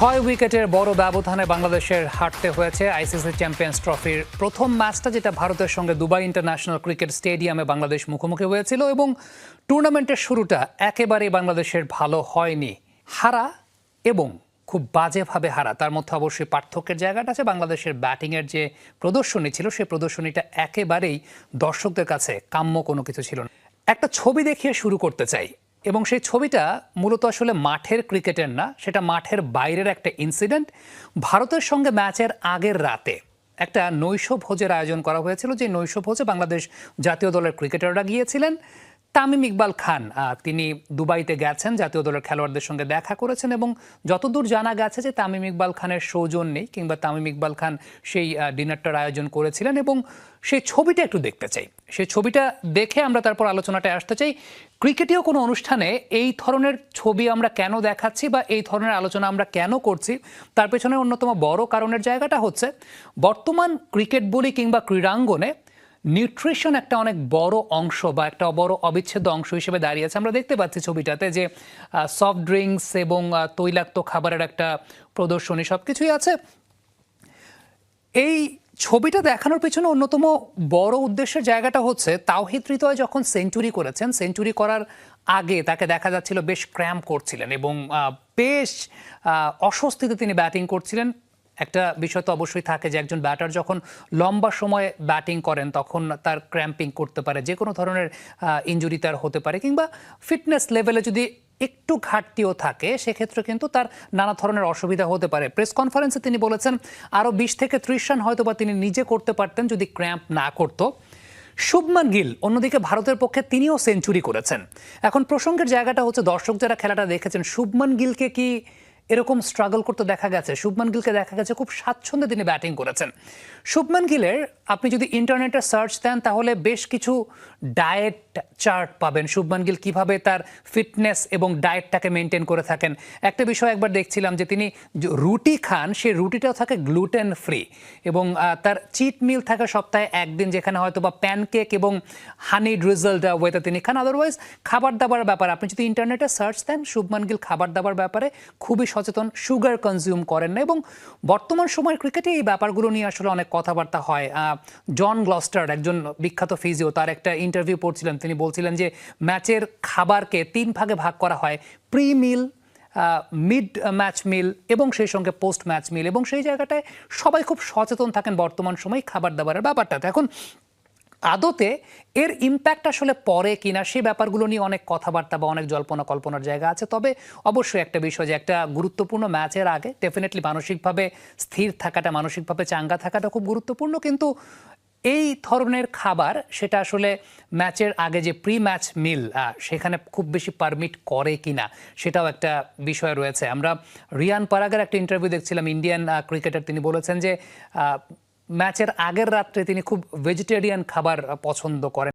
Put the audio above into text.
ছয় উইকেটের বড় ব্যবধানে বাংলাদেশের হারতে হয়েছে আইসিসি চ্যাম্পিয়ন্স ট্রফির প্রথম ম্যাচটা, যেটা ভারতের সঙ্গে দুবাই ইন্টারন্যাশনাল ক্রিকেট স্টেডিয়ামে বাংলাদেশ মুখোমুখি হয়েছিল এবং টুর্নামেন্টের শুরুটা একেবারেই বাংলাদেশের ভালো হয়নি। হারা এবং খুব বাজেভাবে হারা, তার মধ্যে অবশ্যই পার্থক্যের জায়গাটা আছে। বাংলাদেশের ব্যাটিংয়ের যে প্রদর্শনী ছিল সেই প্রদর্শনীটা একেবারেই দর্শকদের কাছে কাম্য কোনো কিছু ছিল না। একটা ছবি দেখিয়ে শুরু করতে চাই। এবং সেই ছবিটা মূলত আসলে মাঠের ক্রিকেটের না, সেটা মাঠের বাইরের একটা ইনসিডেন্ট ভারতের সঙ্গে ম্যাচের আগের রাতে একটা নৈশ ভোজের আয়োজন করা হয়েছিল, যে নৈশ ভোজে বাংলাদেশ জাতীয় দলের ক্রিকেটাররা গিয়েছিলেন। তামিম ইকবাল খান তিনি দুবাইতে গেছেন, জাতীয় দলের খেলোয়াড়দের সঙ্গে দেখা করেছেন এবং যতদূর জানা গেছে যে তামিম ইকবাল খানের সৌজন্যে কিংবা তামিম ইকবাল খান সেই ডিনারটার আয়োজন করেছিলেন এবং সেই ছবিটা একটু দেখতে চাই। সেই ছবিটা দেখে আমরা তারপর আলোচনাটায় আসতে চাই, ক্রিকেটীয় কোনো অনুষ্ঠানে এই ধরনের ছবি আমরা কেন দেখাচ্ছি বা এই ধরনের আলোচনা আমরা কেন করছি, তার পেছনে অন্যতম বড় কারণের জায়গাটা হচ্ছে বর্তমান ক্রিকেট বলি কিংবা ক্রীড়াঙ্গনে নিউট্রিশন একটা অনেক বড় অংশ বা একটা বড় অবিচ্ছেদ্য অংশ হিসেবে দাঁড়িয়েছে আমরা দেখতে পাচ্ছি ছবিটাতে যে সফট ড্রিঙ্কস এবং তৈলাক্ত খাবারের একটা প্রদর্শনী সব কিছুই আছে। এই ছবিটা দেখানোর পেছনে অন্যতম বড় উদ্দেশ্যের জায়গাটা হচ্ছে, তাওহিদ যখন সেঞ্চুরি করেছেন, সেঞ্চুরি করার আগে তাকে দেখা যাচ্ছিল বেশ ক্র্যাম্প করছিলেন এবং বেশ অস্বস্তিতে তিনি ব্যাটিং করছিলেন। একটা বিষয় তো অবশ্যই থাকে যে একজন ব্যাটার যখন লম্বা সময় ব্যাটিং করেন, তখন তার ক্র্যাম্পিং করতে পারে, যে কোনো ধরনের ইঞ্জুরি তার হতে পারে, কিংবা ফিটনেস লেভেলে যদি একটু ঘাটতিও থাকে, সেক্ষেত্রে কিন্তু তার নানা ধরনের অসুবিধা হতে পারে। প্রেস কনফারেন্সে তিনি বলেছেন আরও বিশ থেকে ত্রিশ রান হয়তো বা তিনি নিজে করতে পারতেন যদি ক্র্যাম্প না করতো। শুভমান গিল, অন্যদিকে ভারতের পক্ষে তিনিও সেঞ্চুরি করেছেন। এখন প্রসঙ্গের জায়গাটা হচ্ছে দর্শক যারা খেলাটা দেখেছেন, শুভমান গিলকে কি এরকম স্ট্রাগল করতে দেখা গেছে। শুভমান গিলকে দেখা গেছে, খুব স্বাচ্ছন্দ্যে তিনি ব্যাটিং করেছেন। শুভমান গিলের আপনি যদি ইন্টারনেটে সার্চ দেন, তাহলে বেশ কিছু ডায়েট চার্ট পাবেন। শুভমান গিল কীভাবে তার ফিটনেস এবং ডায়েটটাকে মেনটেন করে থাকেন। একটা বিষয় একবার দেখছিলাম যে তিনি রুটি খান, সেই রুটিটাও থাকে গ্লুটেন ফ্রি এবং তার চিট মিল থাকে সপ্তাহে একদিন, যেখানে হয়তো বা প্যানকেক এবং হানি ড্রিজলড ওয়েতে তিনি খান। আদারওয়াইজ খাবার দাবার ব্যাপারে, আপনি যদি ইন্টারনেটে সার্চ দেন, শুভমান গিল খাবার দাবার ব্যাপারে খুবই সচেতন, সুগার কনজিউম করেন না এবং বর্তমান সময়ের ক্রিকেটে এই ব্যাপারগুলো নিয়ে আসলে অনেক কথাবার্তা হয়। জন গ্লস্টার, একজন বিখ্যাত ফিজিও তার একটা ইন্টারভিউ পড়ছিলেন। তিনি বলছিলেন যে, ম্যাচের খাবারকে তিন ভাগে ভাগ করা হয় pre meal mid match meal এবং সেই সঙ্গে পোস্ট ম্যাচ মিল এবং সেই জায়গাটায় সবাই খুব সচেতন থাকেন বর্তমান সময় খাবার দাবারের ব্যাপারটাতে। এখন আদতে এর ইম্প্যাক্ট আসলে পরে কিনা সে ব্যাপারগুলো নিয়ে অনেক কথাবার্তা বা অনেক জল্পনা কল্পনার জায়গা আছে। তবে অবশ্যই একটা বিষয় যে একটা গুরুত্বপূর্ণ ম্যাচের আগে ডেফিনেটলি মানসিকভাবে স্থির থাকাটা, মানসিকভাবে চাঙ্গা থাকাটা খুব গুরুত্বপূর্ণ। কিন্তু এই ধরনের খাবার সেটা আসলে ম্যাচের আগে যে প্রি ম্যাচ মিল সেখানে খুব বেশি পারমিট করে কিনা সেটাও একটা বিষয় রয়েছে। আমরা রিয়ান পারাগের একটা ইন্টারভিউ দেখছিলাম ইন্ডিয়ান ক্রিকেটার তিনি বলেছেন যে ম্যাচের আগের রাত্রে তিনি খুব ভেজিটেরিয়ান খাবার পছন্দ করেন।